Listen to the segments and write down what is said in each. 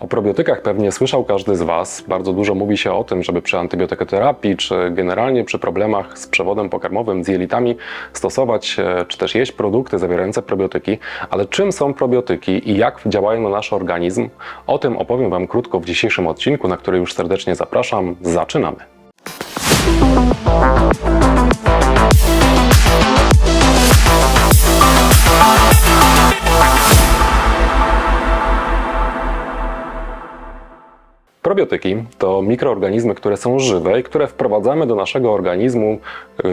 O probiotykach pewnie słyszał każdy z Was. Bardzo dużo mówi się o tym, żeby przy antybiotykoterapii, czy generalnie przy problemach z przewodem pokarmowym, z jelitami stosować, e, czy też jeść produkty zawierające probiotyki. Ale czym są probiotyki i jak działają na nasz organizm? O tym opowiem Wam krótko w dzisiejszym odcinku, na który już serdecznie zapraszam. Zaczynamy. Probiotyki to mikroorganizmy, które są żywe i które wprowadzamy do naszego organizmu,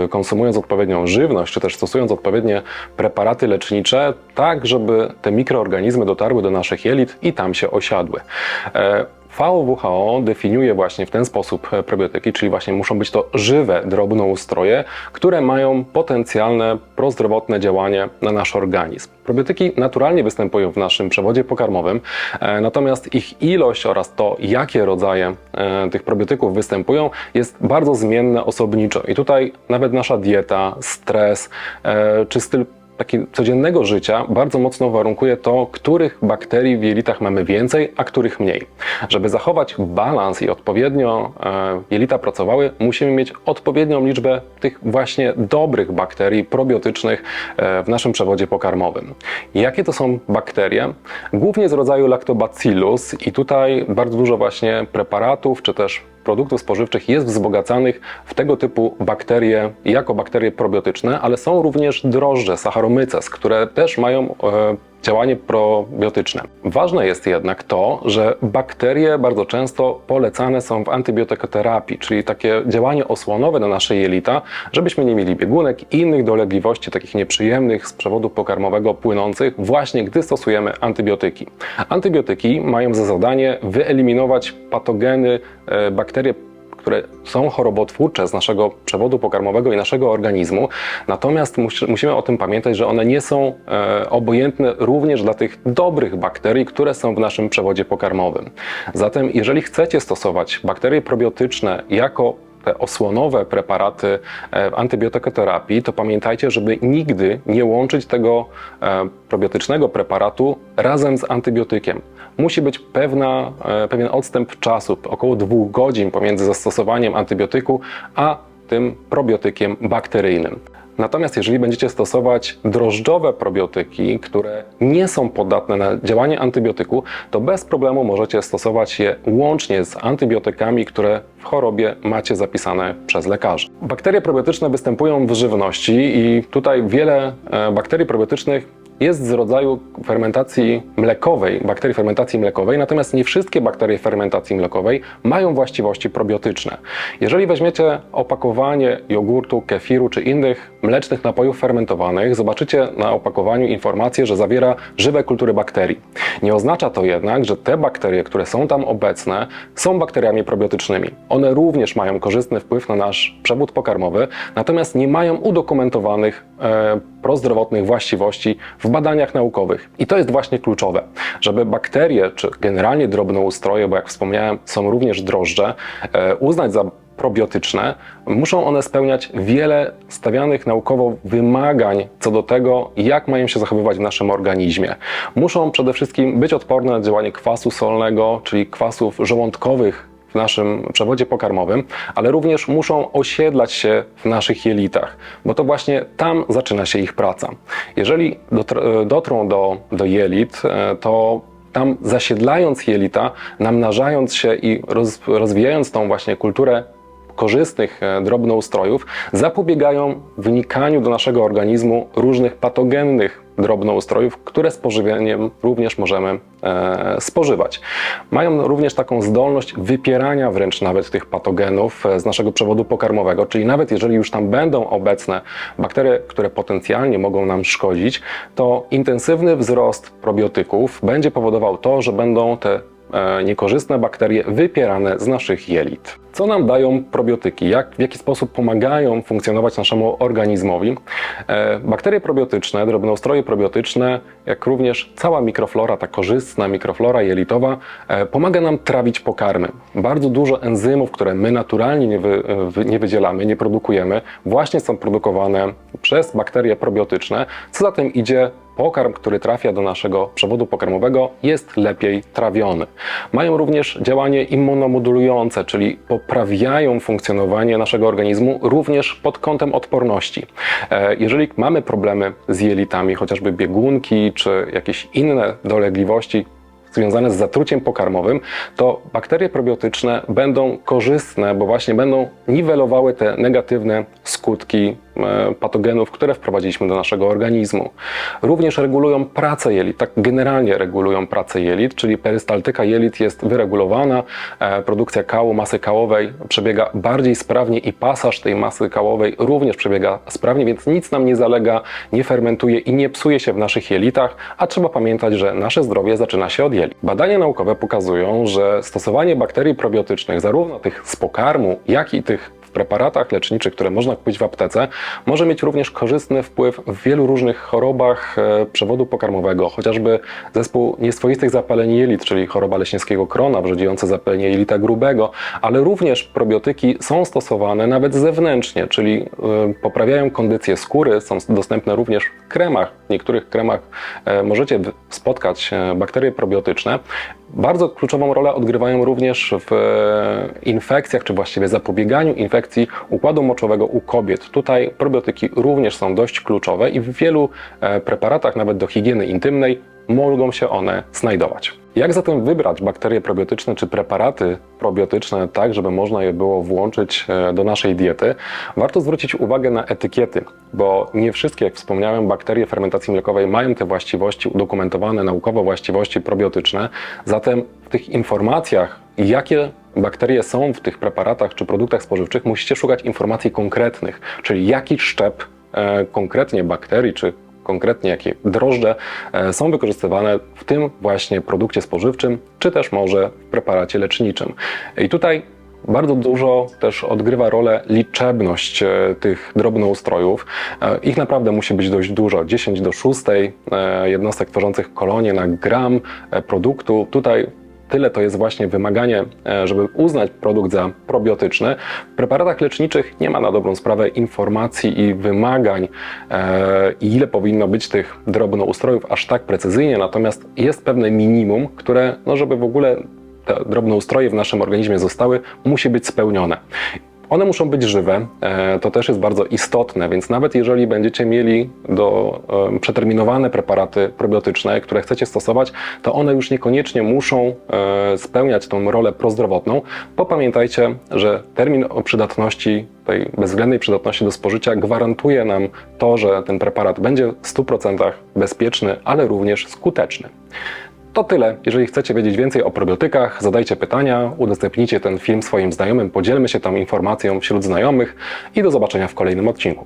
y, konsumując odpowiednią żywność, czy też stosując odpowiednie preparaty lecznicze, tak żeby te mikroorganizmy dotarły do naszych jelit i tam się osiadły. WHO definiuje właśnie w ten sposób e, probiotyki, czyli właśnie muszą być to żywe drobnoustroje, które mają potencjalne prozdrowotne działanie na nasz organizm. Probiotyki naturalnie występują w naszym przewodzie pokarmowym, e, natomiast ich ilość oraz to, jakie rodzaje e, tych probiotyków występują, jest bardzo zmienne osobniczo. I tutaj nawet nasza dieta, stres czy styl taki codziennego życia bardzo mocno warunkuje to, których bakterii w jelitach mamy więcej, a których mniej. Żeby zachować balans i odpowiednio e, jelita pracowały, musimy mieć odpowiednią liczbę tych właśnie dobrych bakterii probiotycznych e, w naszym przewodzie pokarmowym. Jakie to są bakterie? Głównie z rodzaju Lactobacillus i tutaj bardzo dużo właśnie preparatów czy też produktów spożywczych jest wzbogacanych w tego typu bakterie jako bakterie probiotyczne, ale są również drożdże, Saccharomyces, które też mają e, działanie probiotyczne. Ważne jest jednak to, że bakterie bardzo często polecane są w antybiotykoterapii, czyli takie działanie osłonowe na nasze jelita, żebyśmy nie mieli biegunek i innych dolegliwości takich nieprzyjemnych z przewodu pokarmowego płynących właśnie gdy stosujemy antybiotyki. Antybiotyki mają za zadanie wyeliminować patogeny, e, bakterie które są chorobotwórcze z naszego przewodu pokarmowego i naszego organizmu. Natomiast mus, musimy o tym pamiętać, że one nie są e, obojętne również dla tych dobrych bakterii, które są w naszym przewodzie pokarmowym. Zatem, jeżeli chcecie stosować bakterie probiotyczne jako te osłonowe preparaty w antybiotykoterapii, to pamiętajcie, żeby nigdy nie łączyć tego e, probiotycznego preparatu razem z antybiotykiem. Musi być pewna, e, pewien odstęp czasu, około dwóch godzin pomiędzy zastosowaniem antybiotyku a tym probiotykiem bakteryjnym. Natomiast jeżeli będziecie stosować drożdżowe probiotyki, które nie są podatne na działanie antybiotyku, to bez problemu możecie stosować je łącznie z antybiotykami, które w chorobie macie zapisane przez lekarzy. Bakterie probiotyczne występują w żywności i tutaj wiele e, bakterii probiotycznych jest z rodzaju fermentacji mlekowej, bakterii fermentacji mlekowej, natomiast nie wszystkie bakterie fermentacji mlekowej mają właściwości probiotyczne. Jeżeli weźmiecie opakowanie jogurtu, kefiru czy innych mlecznych napojów fermentowanych, zobaczycie na opakowaniu informację, że zawiera żywe kultury bakterii. Nie oznacza to jednak, że te bakterie, które są tam obecne, są bakteriami probiotycznymi. One również mają korzystny wpływ na nasz przewód pokarmowy, natomiast nie mają udokumentowanych e, prozdrowotnych właściwości w badaniach naukowych. I to jest właśnie kluczowe, żeby bakterie, czy generalnie drobnoustroje, bo jak wspomniałem, są również drożdże, e, uznać za probiotyczne, muszą one spełniać wiele stawianych naukowo wymagań co do tego, jak mają się zachowywać w naszym organizmie. Muszą przede wszystkim być odporne na działanie kwasu solnego, czyli kwasów żołądkowych w naszym przewodzie pokarmowym, ale również muszą osiedlać się w naszych jelitach, bo to właśnie tam zaczyna się ich praca. Jeżeli dotrą do, do jelit, e, to tam zasiedlając jelita, namnażając się i roz, rozwijając tą właśnie kulturę korzystnych e, drobnoustrojów, zapobiegają wnikaniu do naszego organizmu różnych patogennych drobnoustrojów, które z pożywieniem również możemy e, spożywać. Mają również taką zdolność wypierania wręcz nawet tych patogenów e, z naszego przewodu pokarmowego, czyli nawet jeżeli już tam będą obecne bakterie, które potencjalnie mogą nam szkodzić, to intensywny wzrost probiotyków będzie powodował to, że będą te niekorzystne bakterie wypierane z naszych jelit. Co nam dają probiotyki? Jak, w jaki sposób pomagają funkcjonować naszemu organizmowi? E, bakterie probiotyczne, drobnoustroje probiotyczne, jak również cała mikroflora, ta korzystna mikroflora jelitowa, e, pomaga nam trawić pokarmy. Bardzo dużo enzymów, które my naturalnie nie, wy, wy, nie wydzielamy, nie produkujemy, właśnie są produkowane przez bakterie probiotyczne. Co za tym idzie, pokarm, który trafia do naszego przewodu pokarmowego, jest lepiej trawiony. Mają również działanie immunomodulujące, czyli poprawiają funkcjonowanie naszego organizmu również pod kątem odporności. E, Jeżeli mamy problemy z jelitami, chociażby biegunki czy jakieś inne dolegliwości, związane z zatruciem pokarmowym, to bakterie probiotyczne będą korzystne, bo właśnie będą niwelowały te negatywne skutki patogenów, które wprowadziliśmy do naszego organizmu. Również regulują pracę jelit, tak generalnie regulują pracę jelit, czyli perystaltyka jelit jest wyregulowana, e, produkcja kału, masy kałowej przebiega bardziej sprawnie i pasaż tej masy kałowej również przebiega sprawnie, więc nic nam nie zalega, nie fermentuje i nie psuje się w naszych jelitach, a trzeba pamiętać, że nasze zdrowie zaczyna się od jelit. Badania naukowe pokazują, że stosowanie bakterii probiotycznych, zarówno tych z pokarmu, jak i tych preparatach leczniczych, które można kupić w aptece, może mieć również korzystny wpływ w wielu różnych chorobach e, przewodu pokarmowego, chociażby zespół nieswoistych zapaleń jelit, czyli choroba leśniewskiego krona, brzydziące zapalenie jelita grubego, ale również probiotyki są stosowane nawet zewnętrznie, czyli e, poprawiają kondycję skóry, są dostępne również w kremach. W niektórych kremach e, możecie spotkać bakterie probiotyczne. Bardzo kluczową rolę odgrywają również w e, infekcjach, czy właściwie zapobieganiu infekcji układu moczowego u kobiet. Tutaj probiotyki również są dość kluczowe i w wielu e, preparatach, nawet do higieny intymnej, mogą się one znajdować. Jak zatem wybrać bakterie probiotyczne czy preparaty probiotyczne tak, żeby można je było włączyć e, do naszej diety? Warto zwrócić uwagę na etykiety, bo nie wszystkie, jak wspomniałem, bakterie fermentacji mlekowej mają te właściwości udokumentowane naukowo, właściwości probiotyczne. Zatem w tych informacjach, jakie bakterie są w tych preparatach czy produktach spożywczych, musicie szukać informacji konkretnych, czyli jaki szczep e, konkretnie bakterii czy konkretnie jakie drożdże e, są wykorzystywane w tym właśnie produkcie spożywczym, czy też może w preparacie leczniczym. I tutaj bardzo dużo też odgrywa rolę liczebność e, tych drobnoustrojów. E, Ich naprawdę musi być dość dużo, 10 do 6 e, jednostek tworzących kolonie na gram produktu. Tutaj tyle to jest właśnie wymaganie, e, żeby uznać produkt za probiotyczny. W preparatach leczniczych nie ma na dobrą sprawę informacji i wymagań, e, i ile powinno być tych drobnoustrojów aż tak precyzyjnie, natomiast jest pewne minimum, które, no żeby w ogóle te drobnoustroje w naszym organizmie zostały, musi być spełnione. One muszą być żywe, e, to też jest bardzo istotne, więc nawet jeżeli będziecie mieli do e, przeterminowane preparaty probiotyczne, które chcecie stosować, to one już niekoniecznie muszą e, spełniać tą rolę prozdrowotną, bo pamiętajcie, że termin przydatności, tej bezwzględnej przydatności do spożycia gwarantuje nam to, że ten preparat będzie w 100% bezpieczny, ale również skuteczny. To tyle. Jeżeli chcecie wiedzieć więcej o probiotykach, zadajcie pytania, udostępnijcie ten film swoim znajomym, podzielmy się tą informacją wśród znajomych i do zobaczenia w kolejnym odcinku.